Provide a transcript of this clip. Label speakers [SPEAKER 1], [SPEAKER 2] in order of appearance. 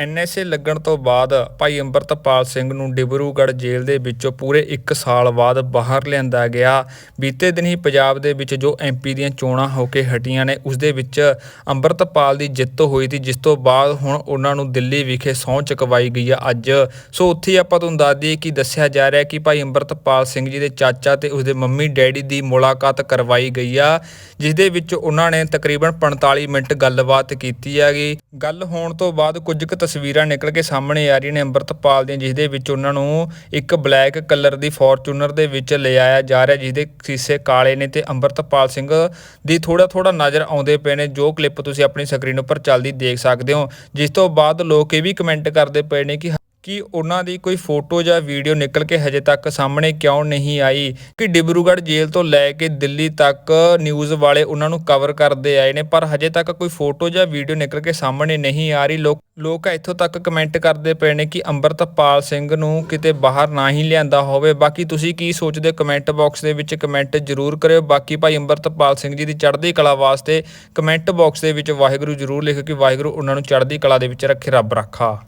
[SPEAKER 1] NSA ਲੱਗਣ ਤੋਂ ਬਾਅਦ ਭਾਈ ਅੰਮ੍ਰਿਤਪਾਲ ਸਿੰਘ ਨੂੰ ਡਿਬਰੂਗੜ੍ਹ ਜੇਲ੍ਹ ਦੇ ਵਿੱਚੋਂ ਪੂਰੇ 1 ਸਾਲ ਬਾਅਦ ਬਾਹਰ ਲਿਆਂਦਾ ਗਿਆ। ਬੀਤੇ ਦਿਨ ਹੀ ਪੰਜਾਬ ਦੇ ਵਿੱਚ ਜੋ ਐਮਪੀ ਦੀਆਂ ਚੋਣਾਂ ਹੋ ਕੇ ਹਟੀਆਂ ਨੇ, ਉਸ ਦੇ ਵਿੱਚ ਅੰਮ੍ਰਿਤਪਾਲ ਦੀ ਜਿੱਤ ਹੋਈ ਸੀ, ਜਿਸ ਤੋਂ ਬਾਅਦ ਹੁਣ ਉਹਨਾਂ ਨੂੰ ਦਿੱਲੀ ਵਿਖੇ ਸਹੁੰ ਚੁਕਵਾਈ ਗਈ ਆ ਅੱਜ। ਸੋ ਉੱਥੇ ਹੀ ਆਪਾਂ ਤੁਹਾਨੂੰ ਦੱਸ ਦਈਏ ਕਿ ਦੱਸਿਆ ਜਾ ਰਿਹਾ ਕਿ ਭਾਈ ਅੰਮ੍ਰਿਤਪਾਲ ਸਿੰਘ ਜੀ ਦੇ ਚਾਚਾ ਤੇ ਉਸਦੇ ਮੰਮੀ ਡੈਡੀ ਦੀ ਮੁਲਾਕਾਤ ਕਰਵਾਈ ਗਈ ਆ, ਜਿਸ ਦੇ ਵਿੱਚ ਉਹਨਾਂ ਨੇ ਤਕਰੀਬਨ 45 ਮਿੰਟ ਗੱਲਬਾਤ ਕੀਤੀ ਹੈਗੀ। ਗੱਲ ਹੋਣ ਤੋਂ ਬਾਅਦ ਕੁਝ ਕੁ ਤਸਵੀਰਾਂ ਨਿਕਲ ਕੇ ਸਾਹਮਣੇ ਆ ਰਹੀਆਂ ਨੇ ਅੰਮ੍ਰਿਤਪਾਲ ਦੀਆਂ ਜਿਸ ਦੇ ਵਿੱਚ ਉਹਨਾਂ ਨੂੰ ਇੱਕ ਬਲੈਕ ਕਲਰ ਦੀ ਫੋਰਚੂਨਰ ਦੇ ਵਿੱਚ ਲਿਆਇਆ ਜਾ ਰਿਹਾ ਜਿਸ ਦੇ ਸੀਸੇ ਕਾਲੇ ਨੇ ਤੇ ਅੰਮ੍ਰਿਤਪਾਲ ਸਿੰਘ ਦੀ ਥੋੜਾ ਥੋੜਾ ਨਜ਼ਰ ਆਉਂਦੇ ਪਏ ਨੇ, ਜੋ ਕਲਿੱਪ ਤੁਸੀਂ ਆਪਣੀ ਸਕਰੀਨ ਉੱਪਰ ਚੱਲਦੀ ਦੇਖ ਸਕਦੇ ਹੋ। ਜਿਸ ਤੋਂ ਬਾਅਦ ਲੋਕ ਇਹ ਵੀ ਕਮੈਂਟ ਕਰਦੇ ਪਏ ਨੇ ਕਿ ਕਿ ਉਹਨਾਂ ਦੀ ਕੋਈ ਫੋਟੋ ਜਾਂ ਵੀਡੀਓ ਨਿਕਲ ਕੇ ਹਜੇ ਤੱਕ ਸਾਹਮਣੇ ਕਿਉਂ ਨਹੀਂ ਆਈ? ਕਿ ਡਿਬਰੂਗੜ੍ਹ ਜੇਲ੍ਹ ਤੋਂ ਲੈ ਕੇ ਦਿੱਲੀ ਤੱਕ ਨਿਊਜ਼ ਵਾਲੇ ਉਹਨਾਂ ਨੂੰ ਕਵਰ ਕਰਦੇ ਆਏ ਨੇ, ਪਰ ਹਜੇ ਤੱਕ ਕੋਈ ਫੋਟੋ ਜਾਂ ਵੀਡੀਓ ਨਿਕਲ ਕੇ ਸਾਹਮਣੇ ਨਹੀਂ ਆ ਰਹੀ। ਲੋਕ ਲੋਕ ਇੱਥੋਂ ਤੱਕ ਕਮੈਂਟ ਕਰਦੇ ਪਏ ਨੇ ਕਿ ਅੰਮ੍ਰਿਤਪਾਲ ਸਿੰਘ ਨੂੰ ਕਿਤੇ ਬਾਹਰ ਨਾ ਹੀ ਲਿਆਂਦਾ ਹੋਵੇ। ਬਾਕੀ ਤੁਸੀਂ ਕੀ ਸੋਚਦੇ? ਕਮੈਂਟ ਬਾਕਸ ਦੇ ਵਿੱਚ ਕਮੈਂਟ ਜ਼ਰੂਰ ਕਰਿਓ। ਬਾਕੀ ਭਾਈ ਅੰਮ੍ਰਿਤਪਾਲ ਸਿੰਘ ਜੀ ਦੀ ਚੜ੍ਹਦੀ ਕਲਾ ਵਾਸਤੇ ਕਮੈਂਟ ਬਾਕਸ ਦੇ ਵਿੱਚ ਵਾਹਿਗੁਰੂ ਜ਼ਰੂਰ ਲਿਖੋ ਕਿ ਵਾਹਿਗੁਰੂ ਉਹਨਾਂ ਨੂੰ ਚੜ੍ਹਦੀ ਕਲਾ ਦੇ ਵਿੱਚ ਰੱਖੇ, ਰੱਬ ਰੱਖਾ।